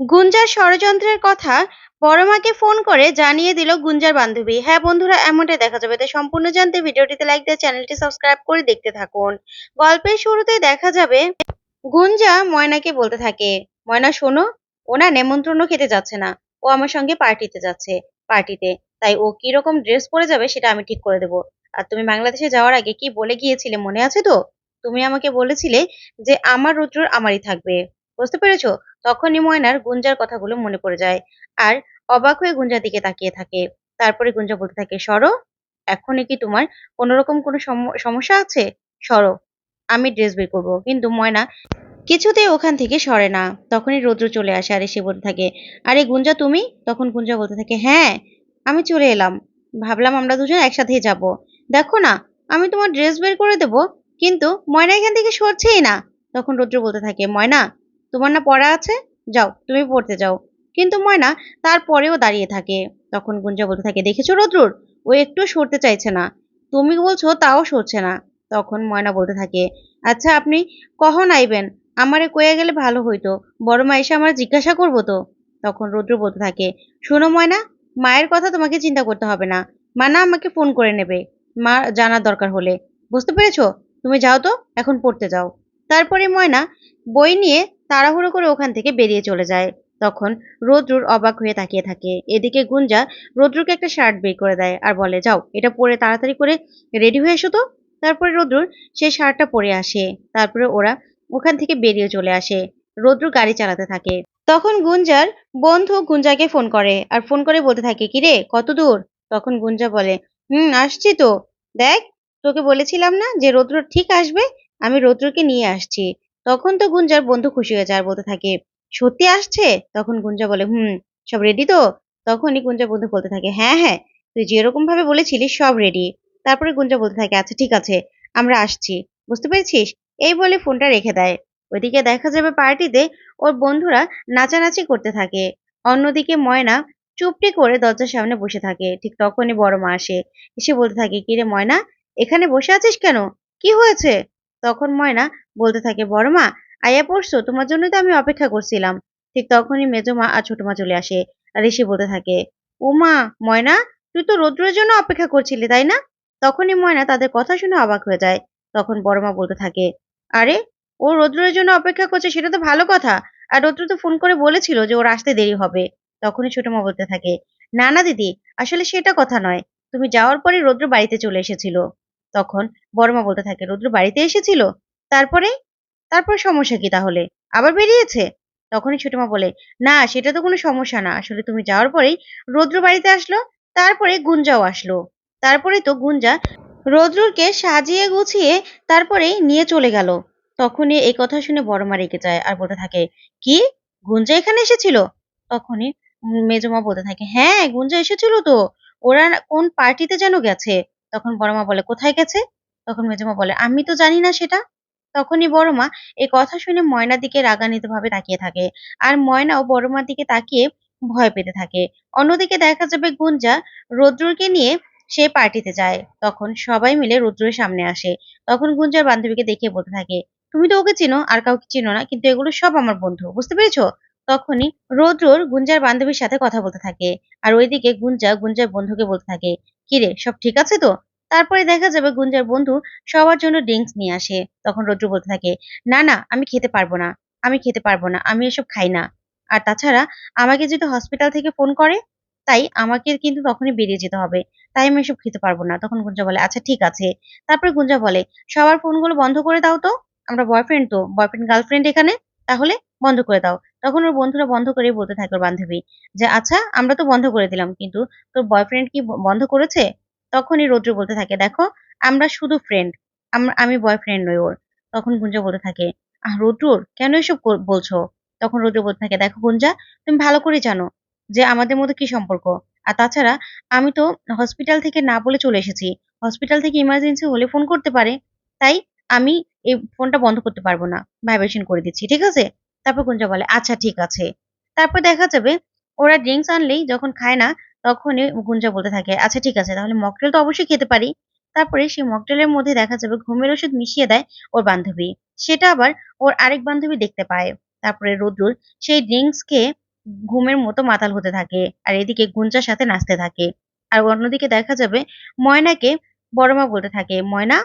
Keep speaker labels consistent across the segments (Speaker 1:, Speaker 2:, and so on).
Speaker 1: গুঞ্জার ষড়যন্ত্রের কথা বড় বড়মাকে ফোন করে জানিয়ে দিল গুঞ্জার বান্ধবী। হ্যাঁ বন্ধুরা, এমনটাই দেখা যাবে। তাই সম্পূর্ণ জানতে ভিডিওটিতে লাইক দিয়ে চ্যানেলটি সাবস্ক্রাইব করে দেখতে থাকুন। গল্পের শুরুতে দেখা যাবে, গুঞ্জা ময়নাকে বলতে থাকে, ময়না, শোনো, ও না নেমন্ত্রণও খেতে যাচ্ছে না। ও আমার সঙ্গে পার্টিতে যাচ্ছে, পার্টিতে। তাই ও কি রকম ড্রেস পরে যাবে সেটা আমি ঠিক করে দেবো। আর তুমি বাংলাদেশে যাওয়ার আগে কি বলে গিয়েছিলে মনে আছে তো? তুমি আমাকে বলেছিলে যে আমার রুদ্র আমারই থাকবে। বুঝতে পেরেছ? তখনই ময়নার গুঞ্জার কথাগুলো মনে পড়ে যায়। আর অবাক হয়ে গুঞ্জার দিকে তাকিয়ে থাকে। তারপরে গুঞ্জা বলতে থাকে, সরো, এখনই কি তোমার কোনোরকম কোনো সম- সমস্যা আছে? সরো, আমি ড্রেস বের করব। কিন্তু ময়না কিছুতেই ওখান থেকে সরে না। তখনই রৌদ্র চলে আসে আর এসে বলতে থাকে, আরে গুঞ্জা, তুমি? তখন গুঞ্জা বলতে থাকে হ্যাঁ আমি চলে এলাম। ভাবলাম আমরা দুজন একসাথেই যাব। দেখো না, আমি তোমার ড্রেস বের করে দেবো, কিন্তু ময়না এখান থেকে সরছেই না। তখন রৌদ্র বলতে থাকে, ময়না তোমার না পড়া আছে? যাও, তুমি পড়তে যাও। কিন্তু ময়না তারপরেও দাঁড়িয়ে থাকে। তখন গুঞ্জা বলতে থাকে, দেখেছ রৌদ্রুর? ও একটু সরতে চাইছে না। তুমি বলছো তাও সরছে না। তখন ময়না বলতে থাকে আচ্ছা আপনি কখন আইবেন? আমারে কয়ে গেলে ভালো হইতো। বড় মা এসে আমার জিজ্ঞাসা করব তো? তখন রৌদ্র বলতে থাকে, শোনো ময়না, মায়ের কথা তোমাকে চিন্তা করতে হবে না। মা না আমাকে ফোন করে নেবে, মা জানার দরকার হলে। বুঝতে পেরেছ? তুমি যাও তো, এখন পড়তে যাও। তারপরে ময়না বই নিয়ে তাড়াহুড়ো করে ওখান থেকে বেরিয়ে চলে যায়। তখন রৌদ্রুর অবাক হয়ে তাকিয়ে থাকে। এদিকে গুঞ্জা রৌদ্রুকে একটা শার্ট বের করে দেয় আর বলে, যাও, এটা পরে তাড়াতাড়ি করে রেডি হয়ে এসো তো। তারপরে রৌদ্রুর সেই শার্টটা পরে আসে। তারপরে ওরা ওখান থেকে বেরিয়ে চলে আসে। রৌদ্র গাড়ি চালাতে থাকে। তখন গুঞ্জার বন্ধু গুঞ্জাকে ফোন করে আর ফোন করে বলতে থাকে কিরে কত দূর? তখন গুঞ্জা বলে, হুম, আসছি তো। দেখ, তোকে বলেছিলাম না যে রৌদ্র ঠিক আসবে? আমি রৌদ্রকে নিয়ে আসছি। তখন তো গুঞ্জার বন্ধু খুশি হয়ে যায় আর বলতে থাকে, সত্যি আসছে? তখন গুঞ্জা বলে, হুম, সব রেডি তো? তখনই গুঞ্জা বন্ধু বলতে থাকে হ্যাঁ হ্যাঁ তুই যেরকম ভাবে বলেছিলিস সব রেডি তারপরে গুঞ্জা বলতে থাকে আচ্ছা ঠিক আছে, আমরা আসছি। বুঝতে পেরেছিস? এই বলে ফোনটা রেখে দেয়। ওইদিকে দেখা যাবে পার্টিতে ওর বন্ধুরা নাচানাচি করতে থাকে। অন্যদিকে ময়না চুপটি করে দরজার সামনে বসে থাকে। ঠিক তখনই বড় মা আসে। এসে বলতে থাকে, কিরে ময়না, এখানে বসে আছিস কেন? কি হয়েছে? তখন ময়না বলতে থাকে, বড় মা, আয়া পড়ছো? তোমার জন্যই তো আমি অপেক্ষা করছিলাম। ঠিক তখনই মেজো মা আর ছোট মা চলে আসে আর এসে বলতে থাকে, ও মা, ময়না, তুই তো রৌদ্রের জন্য অপেক্ষা করছিলি, তাই না? তখনই ময়না তাদের কথা শুনে অবাক হয়ে যায়। তখন বড় মা বলতে থাকে, আরে, ও রৌদ্রের জন্য অপেক্ষা করছে, সেটা তো ভালো কথা। আর রৌদ্র তো ফোন করে বলেছিল যে ওর আসতে দেরি হবে। তখনই ছোট মা বলতে থাকে, না না দিদি, আসলে সেটা কথা নয়। তুমি যাওয়ার পরে রৌদ্র বাড়িতে চলে এসেছিল। তখন বড় মা বলতে থাকে রৌদ্র বাড়িতে এসেছিল? তারপরে? তারপর সমস্যা কি তাহলে? আবার বেরিয়েছে? তখনই ছোট মা বলে, না, সেটা তো কোনো সমস্যা না। আসলে তুমি যাওয়ার পরেই রৌদ্র বাড়িতে আসলো, তারপরে গুঞ্জাও আসলো। তারপরে তো গুঞ্জা রৌদ্রকে সাজিয়ে গুছিয়ে তারপরেই নিয়ে চলে গেল। তখনই এই কথা শুনে বড় মা রেগে যায় আর বলতে থাকে, কি? গুঞ্জা এখানে এসেছিল? তখনই মেজমা বলতে থাকে হ্যাঁ গুঞ্জা এসেছিল তো। ওরা কোন পার্টিতে যেন গেছে? তখন বড় মা বলে, কোথায় গেছে? তখন মেজমা বলে, আমি তো জানি না সেটা। তখনই বড় মা এই কথা শুনে ময়নার দিকে রাগান্বিত ভাবে তাকিয়ে থাকে আর ময়নাও বড় মার দিকে তাকিয়ে ভয় পেতে থাকে। অন্যদিকে দেখা যাবে গুঞ্জা রৌদ্রকে নিয়ে সে পার্টিতে যায়। তখন সবাই মিলে রৌদ্রের সামনে আসে। তখন গুঞ্জার বান্ধবীকে দেখে বলতে থাকে, তুমি তো ওকে চিনো, আর কাউকে চিনো না, কিন্তু এগুলো সব আমার বন্ধু, বুঝতে পেরেছ? তখনই রৌদ্রর গুঞ্জার বান্ধবীর সাথে কথা বলতে থাকে। আর ওইদিকে গুঞ্জা গুঞ্জার বন্ধুকে বলতে থাকে কিরে সব ঠিক আছে তো? তারপরে দেখা যাবে গুঞ্জার বন্ধু সবার জন্য ড্রিঙ্কস নিয়ে আসে। তখন রৌদ্র বলতে থাকে, না না, আমি খেতে পারব না, আমি খেতে পারব না, আমি এসব খাই না। আর তাছাড়া আমাকে যদি হসপিটাল থেকে ফোন করে, তাই আমাকে কিন্তু তখনই বেরিয়ে যেতে হবে। তাই আমি এসব খেতে পারব না। তখন গুঞ্জা বলে আচ্ছা ঠিক আছে। তারপরে গুঞ্জা বলে, সবার ফোনগুলো বন্ধ করে দাও তো, আমরা বয়ফ্রেন্ড তো, বয়ফ্রেন্ড, গার্লফ্রেন্ড এখানে, তাহলে বন্ধ করে দাও। তখন ওর বন্ধুরা বন্ধ করে বলতে থাকে ওর বান্ধবী যে আচ্ছা আমরা তো বন্ধ করে দিলাম, কিন্তু তোর বয়ফ্রেন্ড কি বন্ধ করেছে? তখনই রৌদ্র বলতে থাকে, দেখো, আমরা শুধু ফ্রেন্ড আমি বয়ফ্রেন্ড নই ওর। তখন গুঞ্জা বলতে থাকে, আহ রৌদ্রুর কেন এসব বলছো? তখন রৌদ্র বলতে থাকে, দেখো গুঞ্জা, তুমি ভালো করে জানো যে, আমাদের মধ্যে কি সম্পর্ক। আর তাছাড়া আমি তো হসপিটাল থেকে না বলে চলে এসেছি। হসপিটাল থেকে ইমার্জেন্সি হলে ফোন করতে পারে। তাই আমি এই ফোনটা বন্ধ করতে পারব না। ভাইব্রেশন করে দিচ্ছি, ঠিক আছে? তারপর গুঞ্জা বলে আচ্ছা ঠিক আছে। তারপর দেখা যাবে ওরা ড্রিঙ্কস আনলেই যখন খায় না, তখনই গুঞ্জা বলতে থাকে আচ্ছা ঠিক আছে, তাহলে মকটেল তো অবশ্যই খেতে পারি। তারপরে সেই মকটেলের মধ্যে দেখা যাবে ঘুমের ওষুধ মিশিয়ে দেয় ওর বান্ধবী। সেটা আবার ওর আরেক বান্ধবী দেখতে পায়। তারপরে রোদ্রুর সেই ড্রিঙ্কস খেয়ে ঘুমের মতো মাতাল হতে থাকে আর এদিকে গুঞ্জার সাথে নাচতে থাকে। আর অন্যদিকে দেখা যাবে ময়নাকে বড় মা বলতে থাকে, ময়না,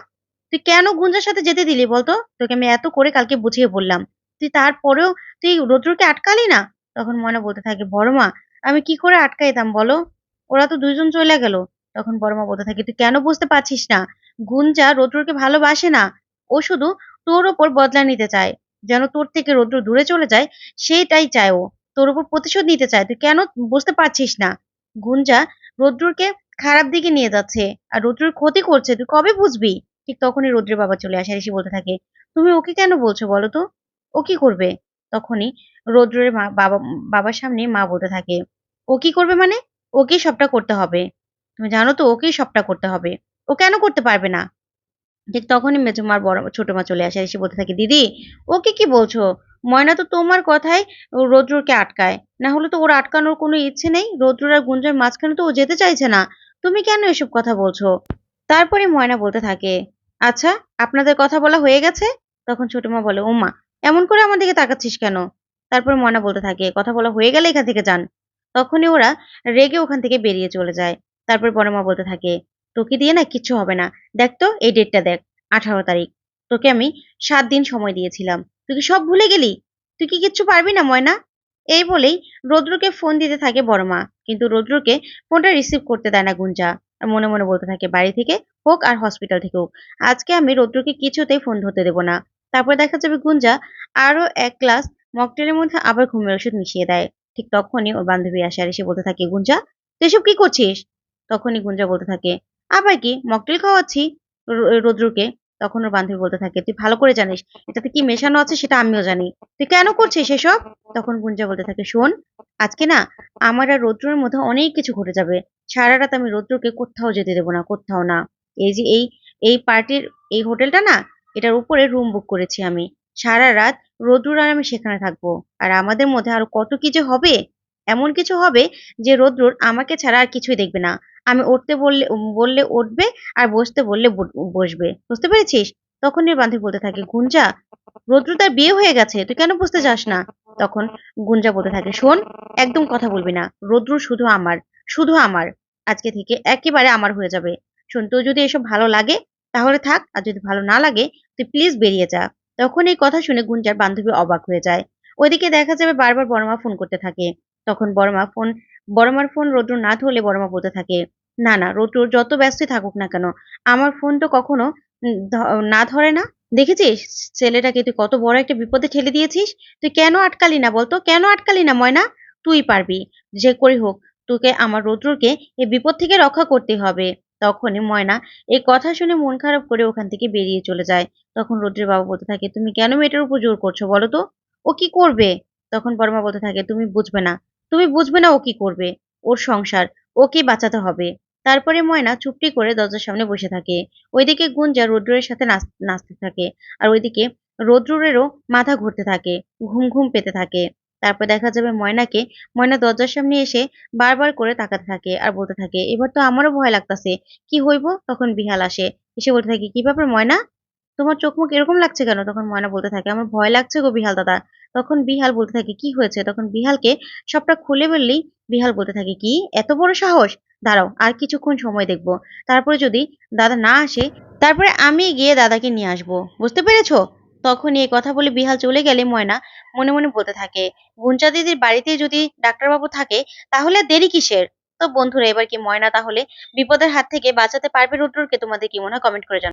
Speaker 1: তুই কেন গুঞ্জার সাথে যেতে দিলি বলতো? তোকে আমি এত করে কালকে বুঝিয়ে বললাম। তুই তারপরেও তুই রৌদ্রকে আটকালি না? তখন ময়না বলতে থাকে, বড় মা, আমি কি করে আটকাইতাম বলো? ওরা তো দুইজন চলে গেল। তখন বড় মা বলতে থাকে, তুই কেন বুঝতে পারছিস না? গুঞ্জা রৌদ্রকে ভালোবাসে না। ও শুধু তোর ওপর বদলা নিতে চায়। যেন তোর থেকে রৌদ্র দূরে চলে যায়, সেইটাই চায় ও। তোর উপর প্রতিশোধ নিতে চায়। তুই কেন বুঝতে পারছিস না? গুঞ্জা রৌদ্রকে খারাপ দিকে নিয়ে যাচ্ছে আর রৌদ্রের ক্ষতি করছে। তুই কবে বুঝবি? ঠিক তখনই রৌদ্রের বাবা চলে আসে এসে বলতে থাকে, তুমি ওকে কেন বলছো বলো তো? ও কি করবে? তখনই রৌদ্রের মা, বাবা, বাবার সামনে মা বলতে থাকে, ও কি করবে মানে? ওকেই সবটা করতে হবে। তুমি জানো তো ওকেই সবটা করতে হবে। ও কেন করতে পারবে না? ঠিক তখনই মেজো মার বড়, ছোট মা চলে আসে, এসে বলতে থাকে, দিদি, ওকে কি বলছো? ময়না তো তোমার কথাই রৌদ্রকে আটকায়। না হলে তো ওর আটকানোর কোনো ইচ্ছে নেই। রৌদ্র আর গুঞ্জার মাঝখানে তো ও যেতে চাইছে না। তুমি কেন এসব কথা বলছো? তারপরে ময়না বলতে থাকে আচ্ছা আপনাদের কথা বলা হয়ে গেছে? তখন ছোট মা বলে, ওমা এমন করে আমার দিকে তাকাচ্ছিস কেন? তারপর ময়না বলতে থাকে, কথা বলা হয়ে গেলে এখান থেকে যান। তখনই ওরা রেগে ওখান থেকে বেরিয়ে চলে যায়। তারপর বড় মা বলতে থাকে, তোকে দিয়ে না কিচ্ছু হবে না। দেখ তো, এই ডেটটা দেখ, আঠারো তারিখ। তোকে আমি সাত দিন সময় দিয়েছিলাম। তুই কি সব ভুলে গেলি? তুই কি কিচ্ছু পারবি না, ময়না? এই বলেই রৌদ্রকে ফোন দিতে থাকে বড় মা কিন্তু রৌদ্রকে ফোনটা রিসিভ করতে দেয় না গুঞ্জা। আর মনে মনে বলতে থাকে, বাড়ি থেকে হোক আর হসপিটাল থেকে হোক, আজকে আমি রৌদ্রকে কিছুতেই ফোন ধরতে দেবো না। তারপর দেখা যাবে গুঞ্জা আরও এক গ্লাস মকটেলের মধ্যে আবার ঘুমের ওষুধ মিশিয়ে দেয়। ঠিক তখনই ওর বান্ধবী আসে আর এসে বলতে থাকে, গুঞ্জা, তুই এসব কি করছিস? তখনই গুঞ্জা বলতে থাকে, আবার কি, মকটেল খাওয়াচ্ছি রৌদ্রকে। তখন ওর বান্ধবী বলতে থাকে, তুই ভালো করে জানিস, এটাতে কি মেশানো আছে সেটা আমিও জানি। তুই কেন করছিস এসব? তখন গুঞ্জা বলতে থাকে, শোন, আজকে না আমার আর রৌদ্রের মধ্যে অনেক কিছু ঘটে যাবে। সারা রাত আমি রৌদ্রকে কোথাও যেতে দেবো না, কোথাও না। এই যে এই এই পার্টির এই হোটেলটা না এটার উপরে রুম বুক করেছি আমি। সারা রাত রৌদ্র আর আমি সেখানে থাকব। আর আমাদের মধ্যে আরও কত কি যে হবে? এমন কিছু হবে যে রৌদ্রর আমাকে ছাড়া আর কিছুই দেখবে না। আমি উঠতে বললে বললে উঠবে আর বসতে বললে বসবে। বুঝতে পেরেছিস? তখনই বান্ধবী বলতে থাকে, গুঞ্জা রৌদ্র তার বিয়ে হয়ে গেছে, তুই কেন বুঝতে যাস না? তখন গুঞ্জা বলতে থাকে, শোন, একদম কথা বলবি না। রৌদ্র শুধু আমার শুধু আমার। আজকে থেকে একেবারে আমার হয়ে যাবে। শোন, তোর যদি এসব ভালো লাগে তাহলে থাক, আর যদি ভালো না লাগে, তুই প্লিজ বেরিয়ে যা। তখন এই কথা শুনে গুঞ্জার বান্ধবী অবাক হয়ে যায়। ওইদিকে দেখা যাবে বারবার বড়মা ফোন করতে থাকে। তখন বড়মা ফোন বড়মার ফোন রৌদ্র না ধরলে বড়মা বলতে থাকে, না না রৌদ্র যত ব্যস্তই থাকুক না কেন, আমার ফোন তো কখনো না ধরে না। দেখেছিস? ছেলেটাকে তুই কত বড় একটা বিপদে ঠেলে দিয়েছিস? তুই কেন আটকালি না বলতো? কেন আটকালি না ময়না? তুই পারবি। যে করি হোক, তোকে, আমার রৌদ্রকে এই বিপদ থেকে রক্ষা করতে হবে। তখনই ময়না এই কথা শুনে মন খারাপ করে ওখান থেকে বেরিয়ে চলে যায়। তখন রৌদ্রের বাবা বলতে থাকে, তুমি কেন মেয়েটার উপর জোর করছ বলো তো? ও কি করবে? তখন বর্মা বলতে থাকে, তুমি বুঝবে না, তুমি বুঝবে না ও কি করবে, ওর সংসার, ওকে বাঁচাতে হবে। তারপরে ময়না চুপটি করে দরজার সামনে বসে থাকে। ওইদিকে গুঞ্জা রৌদ্রের সাথে নাচ- নাচতে থাকে আর ওইদিকে রৌদ্রেরও মাথা ঘুরতে থাকে, ঘুম ঘুম পেতে থাকে। তারপর দেখা যাবে ময়নাকে, ময়না দরজার সামনে এসে বারবার করে তাকাতে থাকে আর বলতে থাকে, এবার তো আমারও ভয় লাগতাছে, কি হইব? তখন বিহাল আসে, এসে বলতে থাকে, কি ব্যাপার ময়না? তোমার চোখ মুখ এরকম লাগছে কেন? তখন ময়না বলতে থাকে, আমার ভয় লাগছে গো বিহাল দাদা। তখন বিহাল বলতে থাকে, কি হয়েছে? তখন বিহালকে সবটা খুলে বললেই বিহাল বলতে থাকে, কি? এত বড় সাহস? দাঁড়াও, আর কিছুক্ষণ সময় দেখব। তারপরে যদি দাদা না আসে, তারপরে আমি গিয়ে দাদাকে নিয়ে আসব। বুঝতে পেরেছ? তখন এই কথা বলে বিহাল চলে গেলে ময়না মনে মনে বলতে থাকে, গুঞ্জা দিদির বাড়িতে যদি ডাক্তারবাবু থাকে, তাহলে দেরি কিসের? তো বন্ধুরা, এবার কি ময়না তাহলে বিপদের হাত থেকে বাঁচাতে পারবে রুদ্রকে? তোমাদের কি মনে হয়? কমেন্ট করে জানাও।